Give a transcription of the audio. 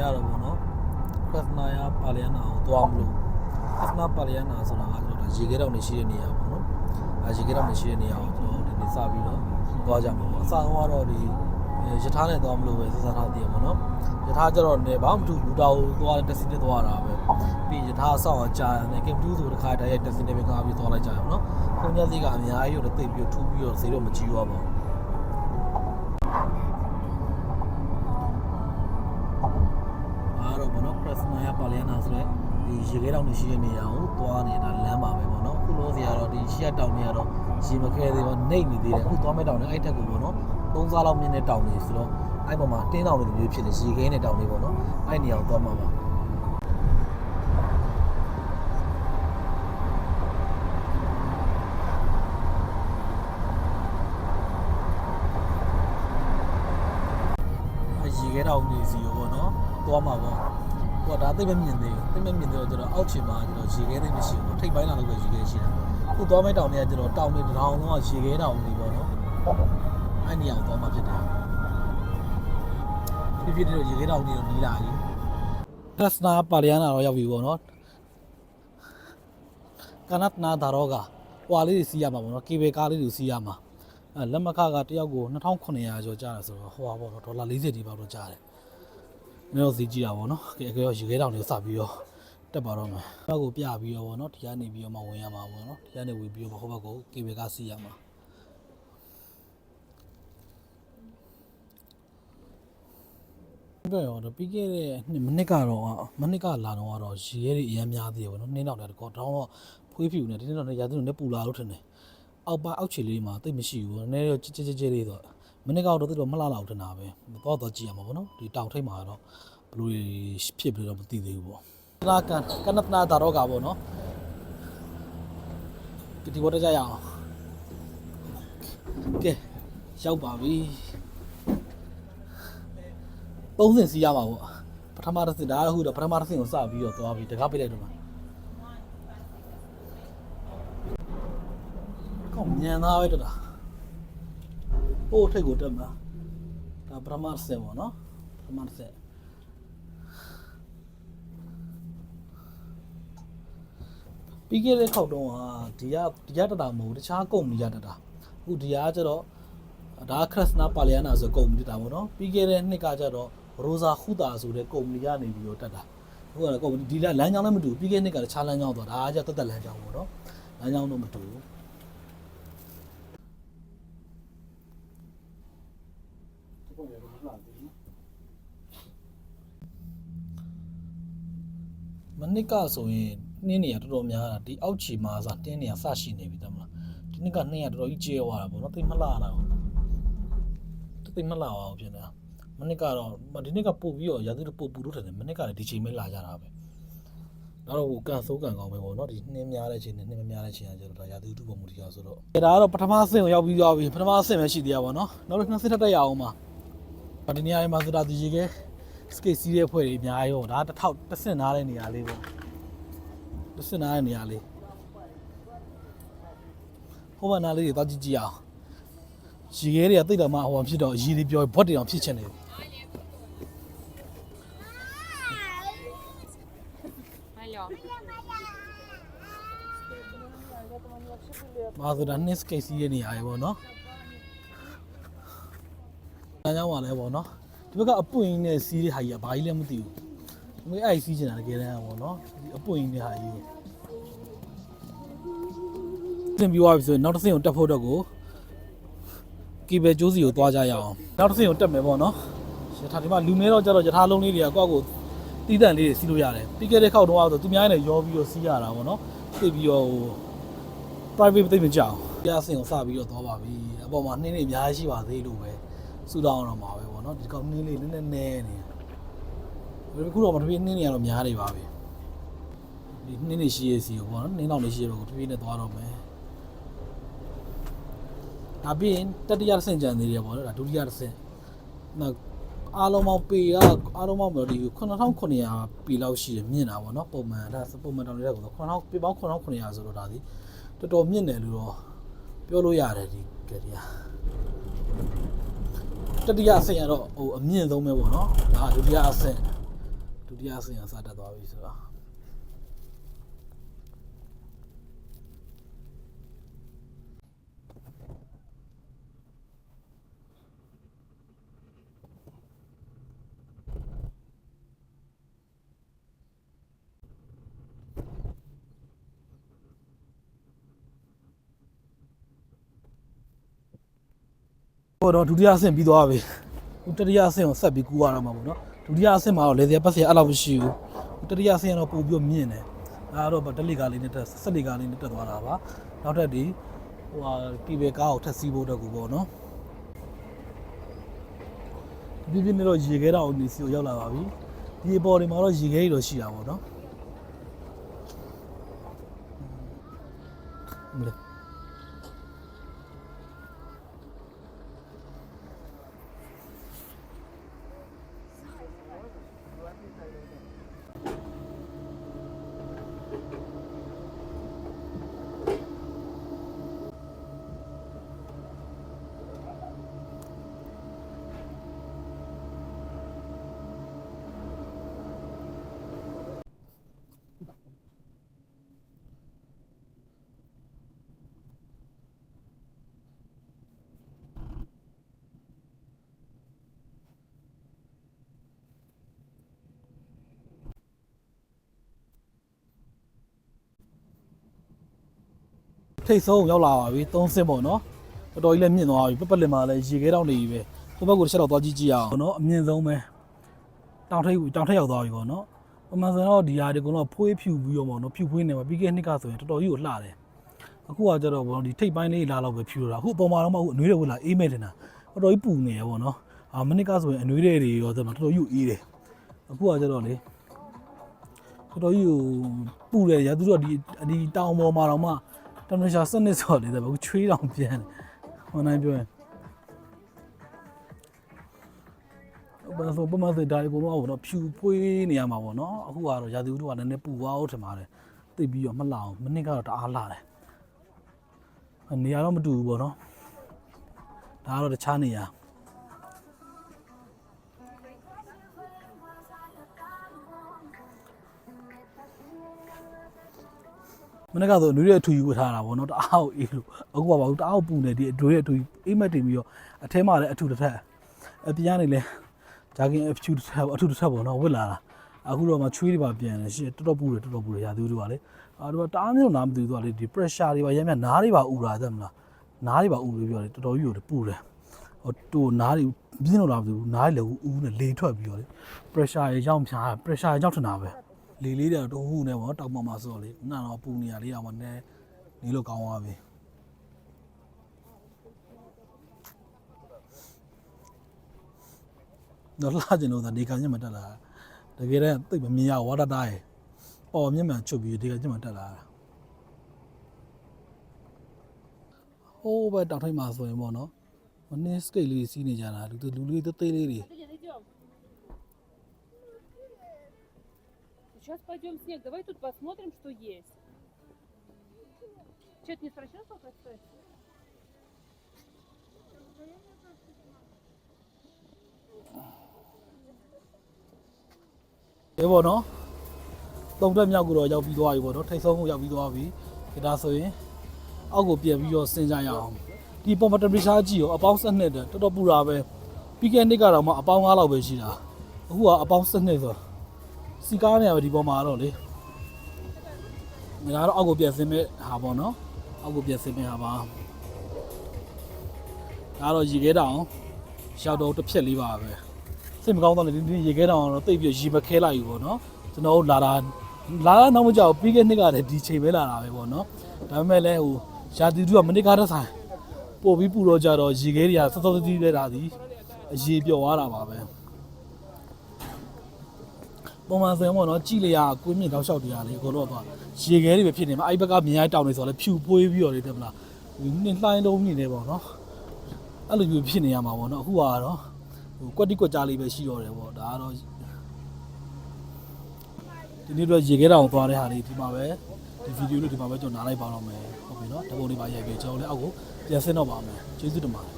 ရတော့ဗောနော်ခရစ်နာယာပါလီယနာကိုသွားမလို့ခရစ်နာပါလီယနာဆိုတာကကျွန်တော်ရေခဲတောင်နေရှိတဲ့နေရာပေါ့နော်အဲရေခဲတောင်နေရှိတဲ့နေရာကိုကျွန်တော်ဒီနေ့စပြီးတော့သွားကြမှာပေါ့အစကတော့ဒီရထားနဲ့သွားမလို့ပဲစစထားတည်ပေါ့နော်ရထားကျတော့နေဘာမှမထူလူတောင်သွားတက်စီနဲ့သွားတာပဲပြီးရထားဆောက်အောင်ကြာနေကင်တူးဆိုတခါတည်းတက်စီနဲ့ပဲကားပြီးသွားလိုက်ကြရအောင်နော်ခွန်ညက်စီကအများကြီးတော့တိတ်ပြီးထူးပြီးတော့ဈေးတော့မကြီးရောပါဘူး ရေခဲတောင်နေရှိတဲ့နေရာကိုသွားနေတာလမ်းပါပဲဘောနော်အခုလို့စီကတော့ဒီရှီယတောင်တွေကတော့ရေမခဲသေးဘောနှိမ့်နေသေးတယ်အခုသွားမဲ့တောင်တွေအဲ့ထက်ကိုဘောနော်သုံးစားလောက်မြင့်တဲ့တောင်တွေဆိုတော့အဲ့ပေါ်မှာတင်းတောင်တွေမျိုးဖြစ်နေရေခဲနဲ့တောင်တွေဘောနော်အဲ့နေရာကိုသွားမှာပါအဲ့ရေခဲတောင်တွေစီရောဘောနော်သွားမှာပေါ့ ဟိုကဒါသိမမြင်သေးဘူးသိမမြင်သေးတော့ကျွန်တော်အောက်ခြေမှာကျွန်တော်ရေခဲသိမရှိဘူးထိပ်ပိုင်းလာလို့ပဲရေခဲရှိတယ်အခုသွားမဲ့တောင်တွေကကျွန်တော်တောင်တွေတစ်ထောင်လုံးကရေခဲတောင်တွေပေါ့နော်အဲ့နေရာကိုသွားမှာဖြစ်တယ်ဖြစ်ဖြစ်တော့ရေခဲတောင်တွေတော့နီးလာပြီကရစနာပါလီယနာတော့ရောက်ပြီပေါ့နော်ကနတ်နာဒါရောကဟွာလေးတွေစီးရမှာပေါ့နော်ကေဘယ်ကားလေးတွေစီးရမှာအဲလက်မခကတယောက်ကို2900ကျော်ကျတာဆိုတော့ဟိုပါပေါ့နော်ဒေါ်လာ40ဒီပေါက်တော့ကျတယ် မင်းတို့စီးကြည့်တာပေါ့နော်ကဲအကြောရေခဲတောင်တွေစပြီးတော့တက်ပါတော့မယ်ဘက်ကိုပြပြီးတော့ပေါ့နော်ဒီကနေပြီးတော့မှဝင်ရမှာပေါ့နော်ဒီကနေဝင်ပြီးတော့ဟိုဘက်ကိုကေဘယ်ကားစီးရမှာပြောရတော့ပြီးခဲ့တဲ့နှစ်မနစ်ကတော့မနစ်ကလာတော့ကတော့ရေရဲတွေအများများသေးတယ်ပေါ့နော်နှင်းတော့တယ်ကောတောင်းတော့ဖွေးဖြူနေဒီနေ့တော့ရာသီနဲ့ပူလာလို့ထင်တယ်အောက်ပါအောက်ခြေလေးမှာတိတ်မရှိဘူးနည်းနည်းကြကြကြကြလေးတော့ မနစ်ကတော့တိတ်တော့မလှလောက်ထင်တာပဲတော့တော့ကြည့်ရမှာပေါ့နော်ဒီတောင်ထိပ်မှာတော့ဘလို့ဖြစ်ပြီးတော့မသိသေးဘူးပေါ့နာကန်ကနတနာဒါတော့ကပေါ့နော်ဒီဘောတကြရအောင်ကဲရောက်ပါပြီသုံးစင်စီးရမှာပေါ့ပထမတစ်စင်ဒါကဟုတ်တော့ပထမတစ်စင်ကိုစပြီးတော့သွားပြီးတကားပိတ်လိုက်တော့မှာကောင်းညံသားပဲတတာ ဟိုထိတ်ကိုတက်မှာဒါပထမတစ်စင်ပေါ့နော်ပထမတစ်စင်ပြီးခဲ့တဲ့ခေါက်တုံးကဒီကဒီကတတာမဟုတ်ဘူးတခြားကုမ္ပဏီကတတာအခုဒီကကျတော့ဒါခရစ်စနာပါလီယနာဆိုကုမ္ပဏီတာပေါ့နော်ပြီးခဲ့တဲ့နှစ်ကကျတော့ရိုဇာခုတာဆိုတဲ့ကုမ္ပဏီကနေပြီးတော့တက်တာအခုကတော့ကုမ္ပဏီဒီလမ်းကြောင်းလည်းမတူဘူးပြီးခဲ့တဲ့နှစ်ကလည်းခြားလမ်းကြောင်းတော့ဒါကကျတက်တက်လမ်းကြောင်းပေါ့နော်လမ်းကြောင်းတော့မတူဘူးမ နစ်ကဆိုရင်နှင်းနေရတော်တော်များတာဒီအောက်ခြေမှာစတင်းနေရစရှိနေပြီတမလားဒီနှစ်ကနှင်းရတော်တော်ကြီးကျဲသွားတာပေါ့နော်သိမလားလားတိတ်မလာအောင်ဖြစ်နေတာမနစ်ကတော့ဒီနေ့ကပို့ပြီးတော့ရာသီတော့ပို့ပူလို့ထင်တယ်မနစ်ကလည်းဒီချိန်ပဲလာကြတာပဲတော့ဟိုကန်ဆိုးကန်ကောင်းပဲပေါ့နော်ဒီနှင်းများတဲ့ချိန်နဲ့နှင်းမများတဲ့ချိန်ကကျတော့ဒါရာသီဥတုပုံမူတရားဆိုတော့ဒါကတော့ပထမဆင့်ကိုရောက်ပြီးသွားပြီပထမဆင့်ပဲရှိသေးရပါတော့နောက်တစ်နှစ်စစ်ထပ်တက်ရအောင်ပါဗဒီနီယာမှာဆိုတာဒီရေက စကေ့စီးတဲ့ဖွဲ့တွေအများကြီးပေါ့ဒါတစ်ထောက်တစ်ဆင့်နားတဲ့နေရာလေးပေါ့တစ်ဆင့်နားတဲ့နေရာလေးဟိုဘနာလေးတွေတော့ကြည့်ကြည့်အောင်ရေခဲတွေကတိတ်တော့မှဟိုဘာဖြစ်တော့ရေတွေပြောဘွက်တွေအောင်ဖြစ်ချင်တယ်မာဆိုတာ next case ရဲ့နေရာရေပေါ့နော်။ဒါကြောင့်ပါလဲပေါ့နော်။ ဒီဘက်ကအပွင့်ကြီးနဲ့စီးတဲ့ဟာကြီးကဘာကြီးလဲမသိဘူး။ဒီအဲ့စီးချင်တာတကယ်တမ်းပေါ့နော်။ဒီအပွင့်ကြီးနဲ့ဟာကြီးကိုသင်ပြီးသွားပြီဆိုရင်နောက်တစ်ဆင့်ကိုတက်ဖို့တော့ကိုကီဘယ်ကျိုးစီကိုသွားကြရအောင်။နောက်တစ်ဆင့်ကိုတက်မယ်ပေါ့နော်။ရထားဒီမှာလူနေတော့ကြတော့ရထားလုံးလေးတွေကကိုယ့်ကိုတီးတန့်လေးတွေစီးလို့ရတယ်။ပြီးခဲ့တဲ့ခေါက်တော့ဆိုသူများနဲ့ရောပြီးတော့စီးရတာပေါ့နော်။သိပြီးတော့ဟို private သိမကြအောင်ပြအဆင်ကိုစပြီးတော့သွားပါပြီအပေါ်မှာနှင်းနေအများကြီးရှိပါသေးလို့ပဲစူတောင်းတော့မှာပဲပေါ့ နော်ဒီကောင်နှင်းလေးနည်းနည်းနဲနေတယ်ခုတော့မတပြေးနှင်းနေရတော့များနေပါပြီဒီနှင်းနေရှိရစီကိုပေါ့နော်နှင်းတော့နေရှိရတော့တပြေးနဲ့သွားတော့မယ်ဒါပြီးရင်တတိယဆင့်ကြံသေးတယ်ပေါ့နော်ဒါဒုတိယဆင့်နောက်အားလုံးပေါင်းပေကအားလုံးပေါင်းတော့ဒီ9900ပေလောက်ရှိရမြင့်တာပေါ့နော်ပုံမှန်ဒါပုံမှန်တောင်လေးကတော့9000ပေပေါင်း9900ဆိုတော့ဒါဒီတော်တော်မြင့်တယ်လို့တော့ပြောလို့ရတယ်ဒီကတည်းက တတိယအဆင့်ကတော့ဟိုအမြင့်ဆုံးပဲပေါ့နော်ဒါဒုတိယအဆင့်ဒုတိယအဆင့်ကစတက်သွားပြီဆိုတော့ ဟိုတော့ဒုတိယအဆင့်ပြီးသွားပြီဟိုတတိယအဆင့်ကိုဆက်ပြီးကူရတော့မှာပေါ့နော်ဒုတိယအဆင့်မှာတော့လေစရာပတ်စရာအဲ့လောက်မရှိဘူးဟိုတတိယအဆင့်ကတော့ပို့ပြီးတော့မြင့်တယ်ဒါကတော့ဗတ်တလီကားလေးနဲ့တက်ဆက်လီကားလေးနဲ့တက်သွားတာပါနောက်ထပ်ဒီဟိုဟာကီဘယ်ကားကိုထပ်စီးဖို့တော့ကူပေါ့နော်ပြပြနေတော့ရေခဲတောင်နေစီကိုရောက်လာပါပြီဒီအပေါ်တွေမှာတော့ရေခဲကြီးတော့ရှိတာပေါ့နော်မလေး ထိတ်ဆုံးရောက်လာပါပြီသုံးဆင်းပေါ့နော်တော်တော်ကြီးလည်းမြင့်သွားပြီပက်ပက်လင်မှာလည်းရေခဲတောင်နေပြီပဲဟိုဘက်ကိုတစ်ချက်တော့သွားကြည့်ကြည့်ရအောင်နော်အမြင့်ဆုံးပဲတောင်ထိပ်ကိုတောင်ထိပ်ရောက်သွားပြီပေါ့နော်ပမာဆိုတော့ဒီဟာဒီကတော့ဖွေးဖြူပြီးတော့ပေါ့နော်ဖြူဖွေးနေမှာပြီးခဲ့နှစ်ကဆိုရင်တော်တော်ကြီးကိုလှတယ်အခုကကျတော့ပေါ့နော်ဒီထိပ်ပိုင်းလေးလာတော့ပဲဖြူတော့တာအခုအပေါ်မှာတော့မဟုတ်အနွေးတွေဝင်လာအေးမဲ့တင်တာတော်တော်ကြီးပူနေရပေါ့နော်အာမနစ်ကဆိုရင်အနွေးတွေတွေရောဆိုတော့တော်တော်ကြီးကိုအေးတယ်အခုကကျတော့လေတော်တော်ကြီးကိုပူတယ်ရာသူတို့ကဒီဒီတောင်ပေါ်မှာတော့မှ တမရှာစနစ်ဆိုလေတဲ့ဘူးချွေးတောင်ပြန်တယ်ဟိုနိုင်ပြောရင်ဘာလို့ပမာတဲ့ဒါရီကတော့တော့ဖြူပွေးနေရမှာပေါ့နော်အခုကတော့ရာသီဥတုကလည်းနည်းနည်းပူသွားအောင်ထင်ပါတယ်သိပြီးတော့မလှအောင်မနစ်ကတော့တအားလှတယ်နေရာတော့မတူဘူးပေါ့နော်ဒါကတော့တခြားနေရာ နေ့ကဆိုအနွေးရဲ့အထူကြီးဝတ်ထားတာပေါ့နော်တအားကိုအေးလို့အခုကပါဘူးတအားကိုပူနေဒီအတွေးရဲ့အထူကြီးအိမ်မက်တင်ပြီးတော့အထဲမှာလည်းအထူတစ်ထက်အပြားနေလဲဂျာကင်အဖြူတစ်ထက်အထူတစ်ထက်ပေါ့နော်ဝတ်လာတာအခုတော့မှချွေးတွေပါပြန်တယ်ရှေ့တော်တော်ပူတယ်တော်တော်ပူတယ်ရာသီဥတုကလေအာတော့တအားမျိုးနားမသိဘူးသူကလေဒီ pressure တွေပါရမ်းများနားတွေပါဥတာတဲ့မလားနားတွေပါဥလို့ပြောတယ်တော်တော်ကြီးကိုပူတယ်ဟိုတူနားတွေပြင်းလို့လားမသိဘူးနားတွေလည်းဦးနဲ့လေထွက်ပြီးတော့လေ pressure ရေကြောင့်ဖြာ pressure ရေကြောင့်ထင်တာပဲ လေလေးတွေတော့ဟုနေပေါ့တောက်မှမှာဆိုတော့လေခုနကတော့ပူနေရလေးအောင်မနဲ့နေလို့ကောင်းသွားပြီတော့လာကျင်လို့သာဒီကညမတက်လာတကယ်တမ်းသိပ်မမြင်ရဝါဒတားရဲ့ပေါ်မျက်မှန်ချုပ်ပြီးဒီကညမတက်လာတာဟိုးဘက်တောင်ထိပ်မှာဆိုရင်ပေါ့နော်မနစ်စကိတ်လေးစီးနေကြတာလူလူလေးသေးသေးလေးတွေ Сейчас пойдем в снег. Давай тут посмотрим, что есть. Че, ты не спросил, сколько стоит? ဒီပေါ့နော်သုံးတက်မြောက်ကိုတော့ရောက်ပြီးသွားပြီပေါ့နော်ထိတ်ဆုံးကိုရောက်ပြီးသွားပြီဒါဆိုရင်အောက်ကိုပြန်ပြီးတော့ဆင်းကြရအောင်ဒီပေါ်မတပရီရှားကြီးရောအပေါင်း12တဲ့တော်တော်ပူတာပဲပြီးခဲ့နှစ်ကတော့မှအပေါင်း9လောက်ပဲရှိတာအခုကအပေါင်း12ဆို စီကားနေရပဲဒီပေါ်မှာတော့လေဒါကတော့အောက်ကိုပြန်ဆင်းမဲ့ဟာပေါ့နော်အောက်ကိုပြန်ဆင်းမဲ့ဟာပါဒါကတော့ရေခဲတောင်ရောက်တော့တစ်ဖြက်လေးပါပဲစိတ်မကောင်းတော့လေဒီနေ့ရေခဲတောင်တော့တိတ်ပြီးရေမခဲလိုက်ဘူးပေါ့နော်ကျွန်တော်တို့လာတာလာတာနောက်မကြောက်ပြီးခဲ့နှစ်ကလည်းဒီချိန်ပဲလာတာပဲပေါ့နော်ဒါပေမဲ့လည်းဟိုရာသီဥတုကမနစ်ကားတဲ့ဆိုင်ပို့ပြီးပူတော့ကြတော့ရေခဲတွေကစောစောတီးတဲ့တာဒီအရေပျော်သွားတာပါပဲ ပုံမှန်ဆိုရင်ပေါ့နော်ကြည်လျာကွင်းမြင့်တောက်လျှောက်တရားလေအကုန်တော့သွားရေခဲတွေပဲဖြစ်နေမှာအဲ့ဘက်ကမြင်ရတောင်နေဆိုတော့လေဖြူပွေးပြီးတော့လေတဲ့မလားနင်းလှိုင်းလုံးနေတယ်ပေါ့နော်အဲ့လိုမျိုးဖြစ်နေရမှာပေါ့နော်အခုကတော့ဟိုကွက်တိကွက်ကြားလေးပဲရှိတော့တယ်ပေါ့ဒါကတော့ဒီနေ့တော့ရေခဲတောင်သွားတဲ့ဟာလေးဒီမှာပဲဒီဗီဒီယိုလေးဒီမှာပဲကျွန်တော်နားလိုက်ပါတော့မယ်ဟုတ်ပြီနော်တပုံလေးပါရိုက်ပြီးကျွန်တော်လည်းအောက်ကိုပြန်ဆင်းတော့ပါမယ်ကျေးဇူးတင်ပါတယ်